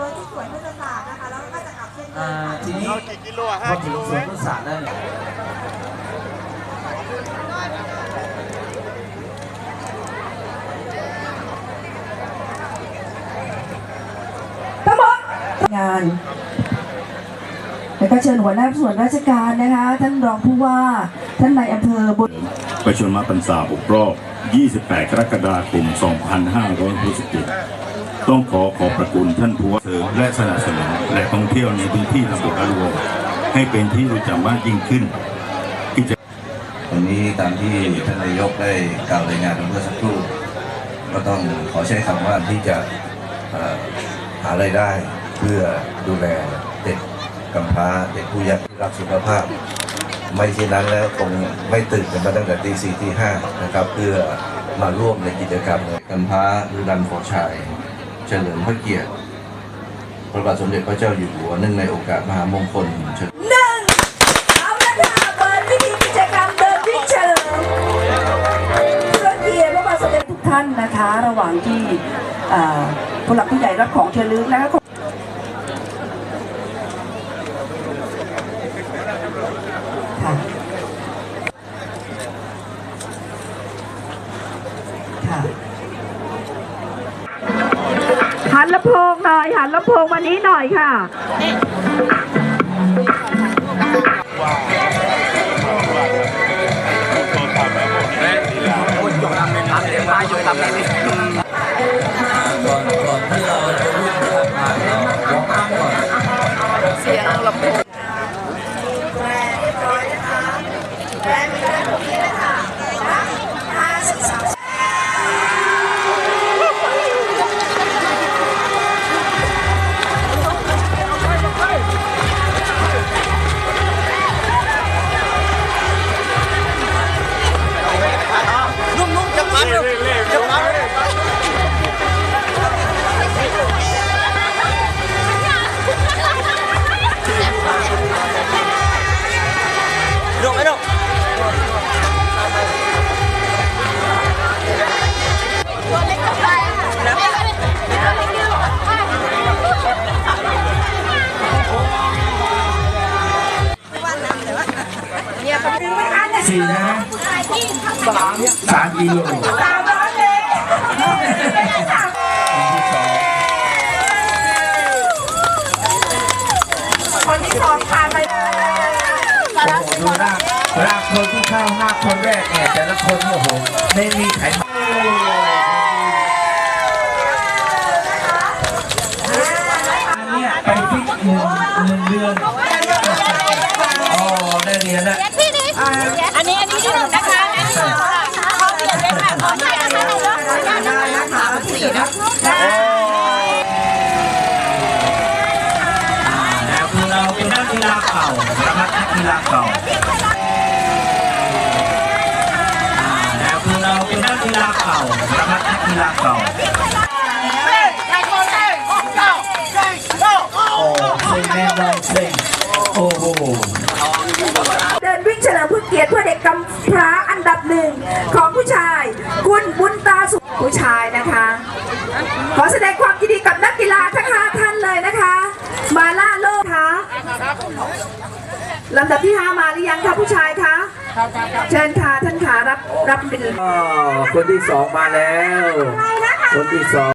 ดยที่สวนพฤกษศาสตร์นะคะ แล้วก็จะกลับเช่นเดิอ่ามค่ะ ทีนี้เอากี่กิโลอะพห้าอกิถึงโลสไหมวนพฤกษศาสตร์แล้วเนี่ยทั้งหมดงาน แล้วก็เชิญหัวหน้าส่วนราชการนะคะ ท่านรองผู้ว่า ท่านนายอำเภอบุญประชนมพรรษา6รอบ 28 กรกฎาคม 2567 ต้องขอขอบพระคุณท่านผู้ว่าเสริมและสนับสนุนและท่องเที่ยวในพื้นที่ตำบลอารวงให้เป็นที่รู้จักมากยิ่งขึ้นกิจวันนี้ตามที่ท่านนายกได้กล่าวรายงานเมื่อสักครู่ก็ต้องขอใช้คำว่าที่จะเอ่อหารายได้เพื่อดูแลเด็กกำพร้าเด็กผู้ยากร้รักสุขภาพ ไม่เช่นนั้นแล้วคงไม่ตื่นกันมาตั้งแต่ตีสี่ตีห้านะครับ เพื่อมาร่วมในกิจกรรมกำพร้าหรือรันฟอชาย เฉลิมพระเกียรติพระบาทสมเด็จพระเจ้าอยู่หัวเนื่องในโอกาสมหามงคลเฉลิมหนึ่งเอาละค่ะเปิดพิธีกิจกรรมเดินวิ่งเฉลิมพื่อเกียรติพระบาทสมเด็จทุกท่านนะคะ ระหว่างที่อ่าผู้หลักผู้ใหญ่รับของเชิญลึกนะคะค่ะ หันลำโพงหน่อย หันลำโพงมานี้หน่อยค่ะ สี่นะสามสามกิโลสามร้อยเมตรคนที่สองผ่านไป ดูร่างร่างคนที่เข้าห้าคนแรกเนี่ยแต่ละคนโอ้โหไม่มีไขมันเนี่ยไปฟิกหนึ่งหนึ่งเดือนอ๋อได้เรียนแล้วอันนี้อันนี้ที่หนึ่งนะคะอันที่สองค่ะขอเปลี่ยนเลยค่ะขอเปลี่ยนเลยค่ะได้นะคะสี่นะได้แล้วคือเราเป็นนักกีฬาเก่านะค รับนักกีฬาเก่าอ่าแล้วคือเราเป็นนักกีฬาเก่านะครับนักกีฬาเก่าโอ้เซ็งแน่นอนเซ็งโอ้โหเดินวิ่งเฉลิมพระเกียรติเพื่อเด็กกำพร้าอันดับหนึ่งของผู้ชาย คุณบุญตาสุขผู้ชายนะคะ ขอแสดงความยินดีกับนักกีฬาทั้งห้าท่านเลยนะคะ มาล่าโลกคะ ลำดับที่ห้ามาหรือยังคะผู้ชายคะเชิญค่ะท่านขารับรับเป็นอ๋อคนที่สองมาแล้ว คนที่สอง